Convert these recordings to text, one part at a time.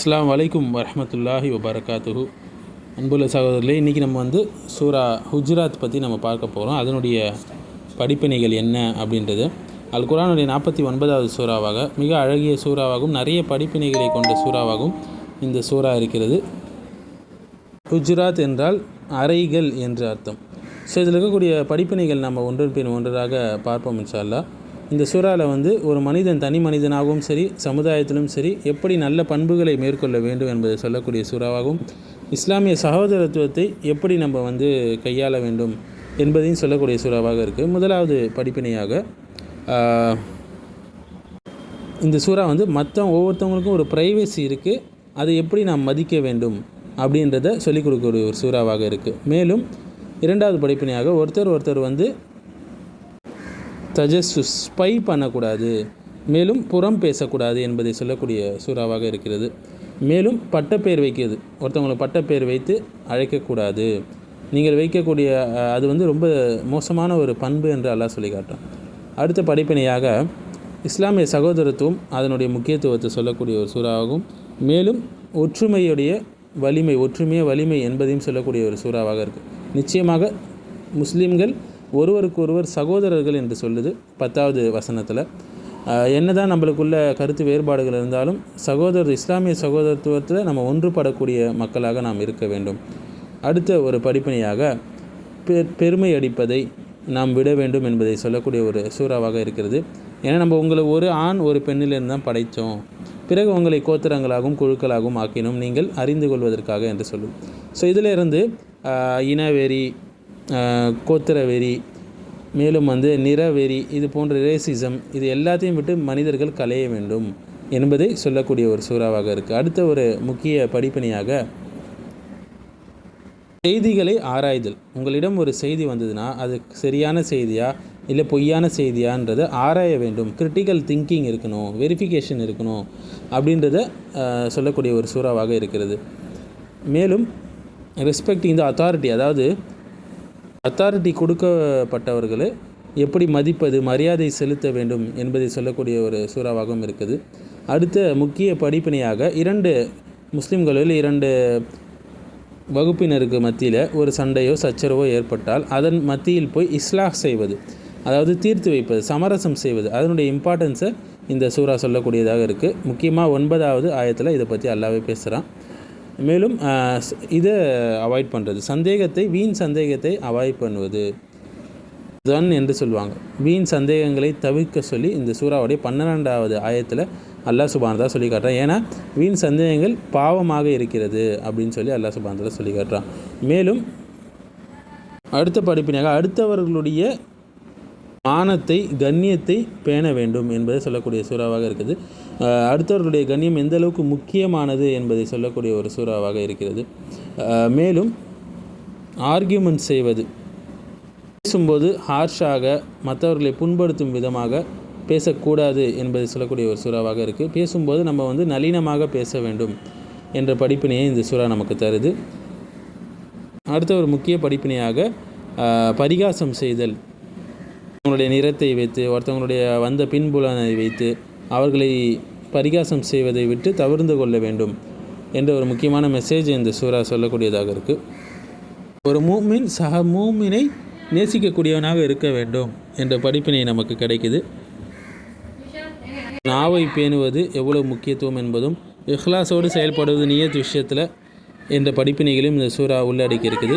அஸ்லாம் வலைக்கும் வரமத்துல்லாஹி வபரகாத்துஹு. அன்புள்ள சகோதரர்களே இன்றைக்கி நம்ம வந்து சூரா ஹுஜ்ராத் பற்றி நம்ம பார்க்க போகிறோம் அதனுடைய படிப்பினைகள் என்ன அப்படின்றது. அல் குரானுடைய நாற்பத்தி ஒன்பதாவது சூறாவாக மிக அழகிய சூறாவாகவும் நிறைய படிப்பினைகளை கொண்ட சூறாவாகவும் இந்த சூறா இருக்கிறது. ஹுஜ்ராத் என்றால் அறைகள் என்று அர்த்தம். ஸோ இதில் இருக்கக்கூடிய படிப்பினைகள் நம்ம ஒன்றன் பின் ஒன்றாக பார்ப்போம் இன்ஷா இந்த சூறாவில் வந்து ஒரு மனிதன் தனி மனிதனாகவும் சரி சமுதாயத்திலும் சரி எப்படி நல்ல பண்புகளை மேற்கொள்ள வேண்டும் என்பதை சொல்லக்கூடிய சூறாவாகவும் இஸ்லாமிய சகோதரத்துவத்தை எப்படி நம்ம வந்து கையாள வேண்டும் என்பதையும் சொல்லக்கூடிய சூறாவாக இருக்குது முதலாவது படிப்பினையாக இந்த சூறா வந்து மற்ற ஒவ்வொருத்தவங்களுக்கும் ஒரு ப்ரைவசி இருக்குது அதை எப்படி நாம் மதிக்க வேண்டும் அப்படின்றத சொல்லிக் கொடுக்கக்கூடிய ஒரு சூறாவாக இருக்குது மேலும் இரண்டாவது படிப்பினையாக ஒருத்தர் ஒருத்தர் வந்து தஜஸ்ஸு ஸ்பை பண்ணக்கூடாது. மேலும் புறம் பேசக்கூடாது என்பதை சொல்லக்கூடிய சூறாவாக இருக்கிறது. மேலும் பட்டப்பேர் வைக்கிறது. ஒருத்தவங்களுக்கு பட்டப்பேர் வைத்து அழைக்கக்கூடாது. நீங்கள் வைக்கக்கூடிய அது வந்து ரொம்ப மோசமான ஒரு பண்பு என்று அல்லாஹ் சொல்லி காட்டும் அடுத்த படிப்பினையாக இஸ்லாமிய சகோதரத்துவம் அதனுடைய முக்கியத்துவத்தை சொல்லக்கூடிய ஒரு சூறாவாகும். மேலும் ஒற்றுமையுடைய வலிமை ஒற்றுமைய வலிமை என்பதையும் சொல்லக்கூடிய ஒரு சூறாவாக இருக்குது நிச்சயமாக முஸ்லீம்கள் ஒருவருக்கொருவர் சகோதரர்கள் என்று சொல்லுது பத்தாவது வசனத்தில். என்னதான் நம்மளுக்குள்ள கருத்து வேறுபாடுகள் இருந்தாலும் சகோதரர் இஸ்லாமிய சகோதரத்துவத்தில் நம்ம ஒன்றுபடக்கூடிய மக்களாக நாம் இருக்க வேண்டும். அடுத்த ஒரு படிப்பினையாக பெ பெருமை அடிப்பதை நாம் விட வேண்டும் என்பதை சொல்லக்கூடிய ஒரு சூறாவாக இருக்கிறது. ஏன்னா நம்ம உங்களை ஒரு ஆண் ஒரு பெண்ணிலிருந்து தான் படைத்தோம். பிறகு உங்களை கோத்திரங்களாகவும் குழுக்களாகவும் ஆக்கினோம். நீங்கள் அறிந்து கொள்வதற்காக என்று சொல்லும். ஸோ இதிலிருந்து இனவெறி கோத்திரவெறி கோத்திர வெறி மேலும் வந்து நிறவெறி இது போன்ற ரேசிசம் இது எல்லாத்தையும் விட்டு மனிதர்கள் களைய வேண்டும் என்பதை சொல்லக்கூடிய ஒரு சூறாவாக இருக்குது அடுத்த ஒரு முக்கிய படிப்பினையாக செய்திகளை ஆராய்தல். உங்களிடம் ஒரு செய்தி வந்ததுன்னா அது சரியான செய்தியா இல்லை பொய்யான செய்தியான்றதை ஆராய வேண்டும். கிரிட்டிக்கல் திங்கிங் இருக்கணும் வெரிஃபிகேஷன் இருக்கணும் அப்படின்றத சொல்லக்கூடிய ஒரு சூறாவாக இருக்கிறது. மேலும் ரெஸ்பெக்டிங் த அத்தாரிட்டி அதாவது அத்தாரிட்டி கொடுக்கப்பட்டவர்களை எப்படி மதிப்பது மரியாதை செலுத்த வேண்டும் என்பதை சொல்லக்கூடிய ஒரு சூறாவாகவும் இருக்குது. அடுத்த முக்கிய படிப்பினையாக இரண்டு முஸ்லிம்களில் இரண்டு வகுப்பினருக்கு மத்தியில் ஒரு சண்டையோ சச்சரவோ ஏற்பட்டால் அதன் மத்தியில் போய் இஸ்லாஹ் செய்வது அதாவது தீர்த்து வைப்பது சமரசம் செய்வது அதனுடைய இம்பார்ட்டன்ஸை இந்த சூறா சொல்லக்கூடியதாக இருக்குது முக்கியமாக ஒன்பதாவது ஆயத்தில் இதை பற்றி அல்லாவே பேசுகிறான் மேலும் இதை அவாய்ட் பண்ணுறது சந்தேகத்தை வீண் சந்தேகத்தை அவாய்ட் பண்ணுவது. தன் என்று சொல்லுவாங்க. வீண் சந்தேகங்களை தவிர்க்க சொல்லி இந்த சூறாவுடைய பன்னிரெண்டாவது ஆயத்தில் அல்லா சுபானதா சொல்லி காட்டுறான். ஏன்னா வீண் சந்தேகங்கள் பாவமாக இருக்கிறது அப்படின்னு சொல்லி அல்லாஹ் சுபானதா சொல்லி காட்டுறான். மேலும் அடுத்த படிப்பினாக அடுத்தவர்களுடைய மானத்தை கண்ணியத்தை பேண வேண்டும் என்பதை சொல்லக்கூடிய சூறாவாக இருக்குது. அடுத்தவர்களுடைய கண்ணியம் எந்த அளவுக்கு முக்கியமானது என்பதை சொல்லக்கூடிய ஒரு சூறாவாக இருக்கிறது. மேலும் ஆர்கியூமெண்ட் செய்வது. பேசும்போது ஹார்ஷாக மற்றவர்களை புண்படுத்தும் விதமாக பேசக்கூடாது என்பதை சொல்லக்கூடிய ஒரு சூறாவாக இருக்குது பேசும்போது நம்ம வந்து நளினமாக பேச வேண்டும் என்ற படிப்பினையை இந்த சூறா நமக்கு தருது. அடுத்த ஒரு முக்கிய படிப்பினையாக பரிகாசம் செய்தல். அவங்களுடைய நிறத்தை வைத்து ஒருத்தவங்களுடைய வந்த பின்புலனை வைத்து அவர்களை பரிகாசம் செய்வதை விட்டு தவிர்ந்து கொள்ள வேண்டும் என்ற ஒரு முக்கியமான மெசேஜ் இந்த சூறா சொல்லக்கூடியதாக இருக்குது ஒரு மூமின் சக மூமினை நேசிக்கக்கூடியவனாக இருக்க வேண்டும் என்ற படிப்பினை நமக்கு கிடைக்குது. நாவை பேணுவது எவ்வளவு முக்கியத்துவம் என்பதும் இஹ்லாஸோடு செயல்படுவது நியத் விஷயத்தில் என்ற படிப்பினைகளையும் இந்த சூறா உள்ளடக்கி இருக்குது.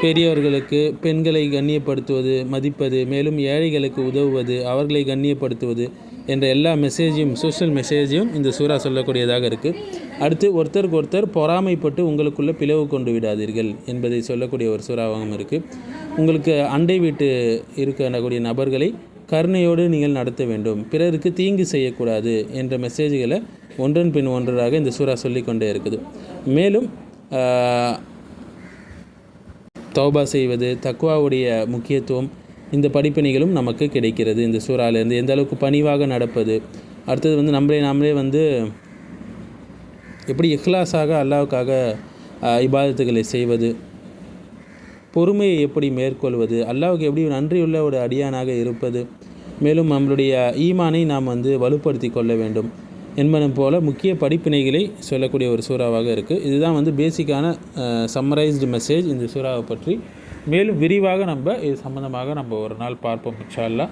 பெரியவர்களுக்கு பெண்களை கண்ணியப்படுத்துவது மதிப்பது மேலும் ஏழைகளுக்கு உதவுவது அவர்களை கண்ணியப்படுத்துவது என்ற எல்லா மெசேஜையும் சோஷியல் மெசேஜையும் இந்த சூறா சொல்லக்கூடியதாக இருக்குது அடுத்து ஒருத்தருக்கு ஒருத்தர் பொறாமைப்பட்டு உங்களுக்குள்ளே பிளவு கொண்டு விடாதீர்கள் என்பதை சொல்லக்கூடிய ஒரு சூறாவாகவும் இருக்குது உங்களுக்கு அண்டை வீட்டு இருக்கக்கூடிய நபர்களை கருணையோடு நீங்கள் நடத்த வேண்டும். பிறருக்கு தீங்கு செய்யக்கூடாது என்ற மெசேஜ்களை ஒன்றன் பின் ஒன்றாக இந்த சூறா சொல்லிக்கொண்டே இருக்குது. மேலும் தௌபா செய்வது தக்குவாவுடைய முக்கியத்துவம் இந்த படிப்பினைகளும் நமக்கு கிடைக்கிறது. இந்த சூறாலேருந்து எந்த அளவுக்கு பணிவாக நடப்பது? அடுத்தது வந்து நம்மளே நாமளே வந்து எப்படி இஹ்லாஸாக அல்லாவுக்காக இபாதத்துகளை செய்வது? பொறுமையை எப்படி மேற்கொள்வது? அல்லாவுக்கு எப்படி நன்றியுள்ள ஒரு அடியானாக இருப்பது? மேலும் நம்மளுடைய ஈமானை நாம் வந்து வலுப்படுத்தி கொள்ள வேண்டும். என்பன போல முக்கிய படிப்பினைகளை சொல்லக்கூடிய ஒரு சூறாவாக இருக்குது இதுதான் வந்து பேசிக்கான சம்மரைஸ்டு மெசேஜ் இந்த சூறாவை பற்றி. மேலும் விரிவாக நம்ம இது சம்மந்தமாக நம்ம ஒரு நாள் பார்ப்போம் இன்ஷால்லா